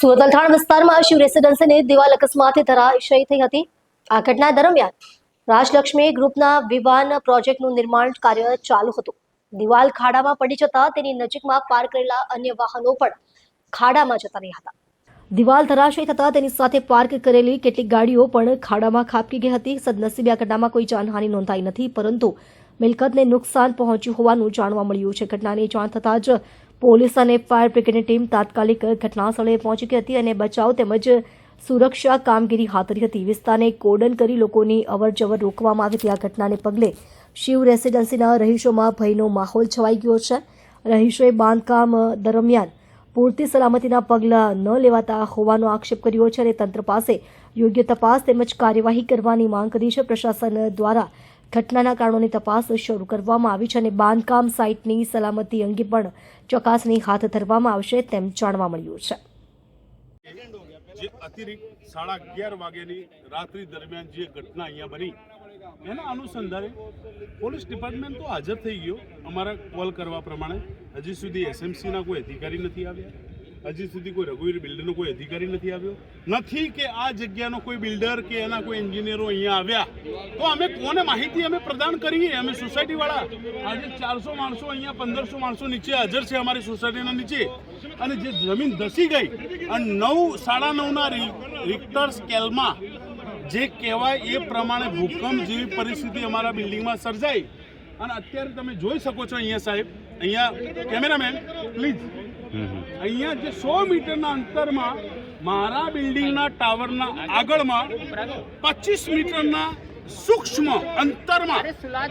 સુરત અલથાણ વિસ્તારમાં શિવ રેસિડેન્સીની દિવાલ અકસ્માતે ધરાશયી થઈ હતી. આ ઘટના દરમિયાન રાજલક્ષ્મી ગ્રુપના વિવાન પ્રોજેક્ટનું નિર્માણ કાર્ય ચાલુ હતું. દિવાલ ખાડામાં પડી જતા તેની નજીકમાં પાર્ક કરેલા અન્ય વાહનો પણ ખાડામાં જતા રહ્યા હતા. દિવાલ ધરાશયી થતા તેની સાથે પાર્ક કરેલી કેટલીક ગાડીઓ પણ ખાડામાં ખાબકી ગઈ હતી. સદનસીબે આ ઘટનામાં કોઈ જાનહાનિ નોંધાઈ નથી, પરંતુ મિલકતને નુકસાન પહોંચ્યું હોવાનું જાણવા મળ્યું છે. ઘટનાની જાણ થતાં જ પોલીસ અને ફાયર બ્રિગેડની ટીમ તાત્કાલિક ઘટના સ્થળે પહોંચી હતી અને બચાવ તેમજ સુરક્ષા કામગીરી હાથ ધરી હતી. વિસ્તારને કોર્ડન કરી લોકોની અવરજવર રોકવામાં આવી હતી. આ ઘટનાને પગલે શિવ રેસિડેન્સીના રહીશોમાં ભયનો માહોલ છવાઈ ગયો છે. રહીશોએ બાંધકામ દરમિયાન પૂરતી સલામતીના પગલાં ન લેવાતા હોવાનો આક્ષેપ કર્યો છે અને તંત્ર પાસે યોગ્ય તપાસ તેમજ કાર્યવાહી કરવાની માંગ કરી છે. પ્રશાસન દ્વારા ઘટનાના કારણોની તપાસ શરૂ કરવામાં આવી છે અને બાંધકામ સાઇટની સલામતી અંગે પણ ચકાસણી હાથ ધરવામાં આવશે તેમ જાણવા મળ્યું છે. જે અતિરિક્ત સાડા અગિયાર વાગ્યાની રાત્રિ દરમિયાન જે ઘટના અહીંયા બની, એના અનુસંધાને પોલીસ ડિપાર્ટમેન્ટ તો હાજર થઈ ગયો. અમારા કોલ કરવા પ્રમાણે હજી સુધી એસએમસીના કોઈ અધિકારી નથી આવ્યા. હજી સુધી કોઈ રઘુવીર બિલ્ડરનો કોઈ અધિકારી નથી આવ્યો? નથી કે આ જગ્યાનો કોઈ બિલ્ડર કે એના કોઈ એન્જિનિયરો અહીંયા આવ્યા. તો અમે કોને માહિતી અમે પ્રદાન કરીએ? અમે સોસાયટીવાળા. આજે ચારસો માણસો અહીંયા, પંદરસો માણસો નીચે હાજર છે અમારી સોસાયટીના નીચે. અને જે જમીન ધસી ગઈ અને નવ, સાડા નવના રિક્ટર સ્કેલમાં જે કહેવાય એ પ્રમાણે ભૂકંપ જેવી પરિસ્થિતિ અમારા બિલ્ડિંગમાં સર્જાઈ. અને અત્યારે તમે જોઈ શકો છો અહીંયા સાહેબ, અહીંયા કેમેરામેન, પ્લીઝ. અહીંયા જે સો મીટરના અંતરમાં મારા બિલ્ડિંગના ટાવરના આગળમાં પચીસ મીટરના સૂક્ષ્મ અંતરમાં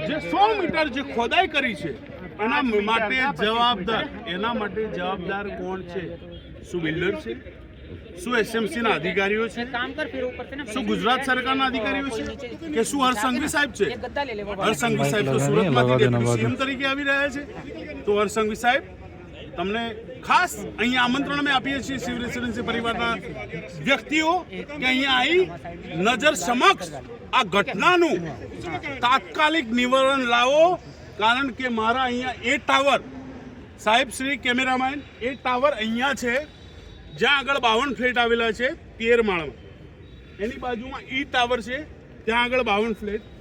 જે સો મીટર જે ખોદાઈ કરી છે એના માટે જવાબદાર એના માટે જવાબદાર કોણ છે? શું બિલ્ડર છે? શું એસએમસીના અધિકારીઓ છે? શું ગુજરાત સરકારના અધિકારીઓ છે? કે શું હરસંઘવી સાહેબ છે? હરસંઘવી સાહેબ તો સુરતમાંથી સીએમ તરીકે આવી રહ્યા છે. તો હરસંઘવી સાહેબ તમને ખાસ અહીંયા આમંત્રણ અમે આપીએ છીએ શિવ રેસિડેન્સી પરિવારના વ્યક્તિઓ કે અહીંયા આવી નજર સમક્ષ આ ઘટનાનું તાત્કાલિક નિવારણ લાવો, કારણ કે મારા અહીંયા એ ટાવર, સાહેબ શ્રી કેમેરામેન, એ ટાવર અહીંયા છે, જ્યાં આગળ બાવન ફ્લેટ આવેલા છે તેર માળમાં. એની બાજુમાં ઈ ટાવર છે, ત્યાં આગળ બાવન ફ્લેટ.